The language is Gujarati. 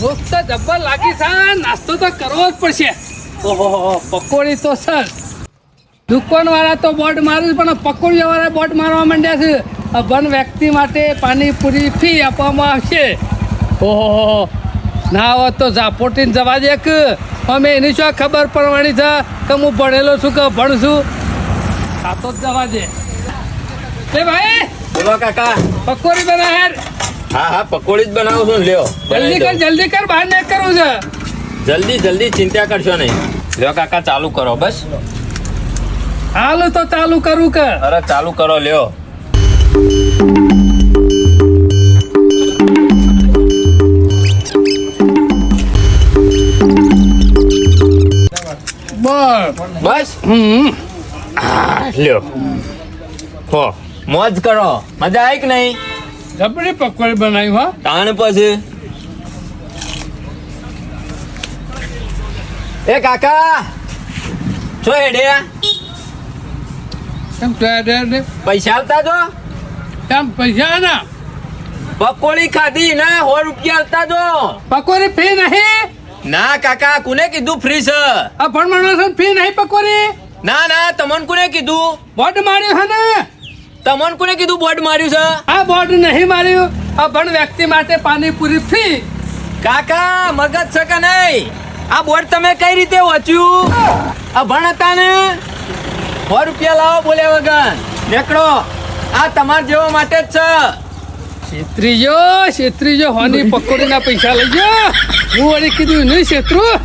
ભૂખ તો જબ્બર લાગી છે નાસ્તો તો કરવો જ પડશે. ઓહો પકોડી તો સર દુકાન વાળા તો બોર્ડ મારું પણ પકોડી વાળા બોર્ડ મારવા માંડ્યા છે. અભન વ્યક્તિ માટે પાણીપુરી ફી આપવામાં આવશે. ઓહો ના હોત તો ઝાપોટીને જવા દે કે. અમે એની શું ખબર પડવાની છે કે હું ભણેલો છું કે ભણ છું? આ તો જ જવા દે. એ ભાઈ બોલો કાકા. પકોડી બના યાર હા હા પકોડી જ બનાવું છું લ્યો. જલ્દી કર જલ્દી કર બહાર ને કરવું છે. જલ્દી જલ્દી ચિંતા કરશો નહીં. લ્યો કાકા ચાલુ કરો બસ. હાલ તો ચાલુ કરું કે. અરે ચાલુ કરો લ્યો. બસ. બસ? હમ. લ્યો. હો મોજ કરો. મજા આવી કે નહીં? જબરી પકોડી બનાવી હો? તાણ પછી? એ કાકા છો હેડે? કેમ છો હેડે પૈસા આવતા જો? કેમ પૈસા ના? પકોડી ખાધી ના સો રૂપિયા આવતા જો. પકોડી ફ્રી નહીં? ના કાકા કોને કીધું ફ્રી છે? આ ભણ માણસ ફ્રી નહીં પકોડી? ના ના તમને કોને કીધું? બોર્ડ માર્યું છે ને? તમને કોને કીધું બોર્ડ માર્યું છે? આ બોર્ડ નહીં માર્યું. આ ભણ વ્યક્તિ માટે પાણીપુરી ફ્રી. કાકા મગજ છે કે નહીં? આ બોર્ડ તમે કઈ રીતે વાંચ્યું? આ ભણ હતા ને? સો રૂપિયા લાવો બોલ્યા વગર. નીકળો. આ તમાર જેવા માટે જ છે. છેત્રીજો છેત્રીજો હોની પકોડીના પૈસા લઈ ગયો. હું વળી કીધું નહીં છેતરું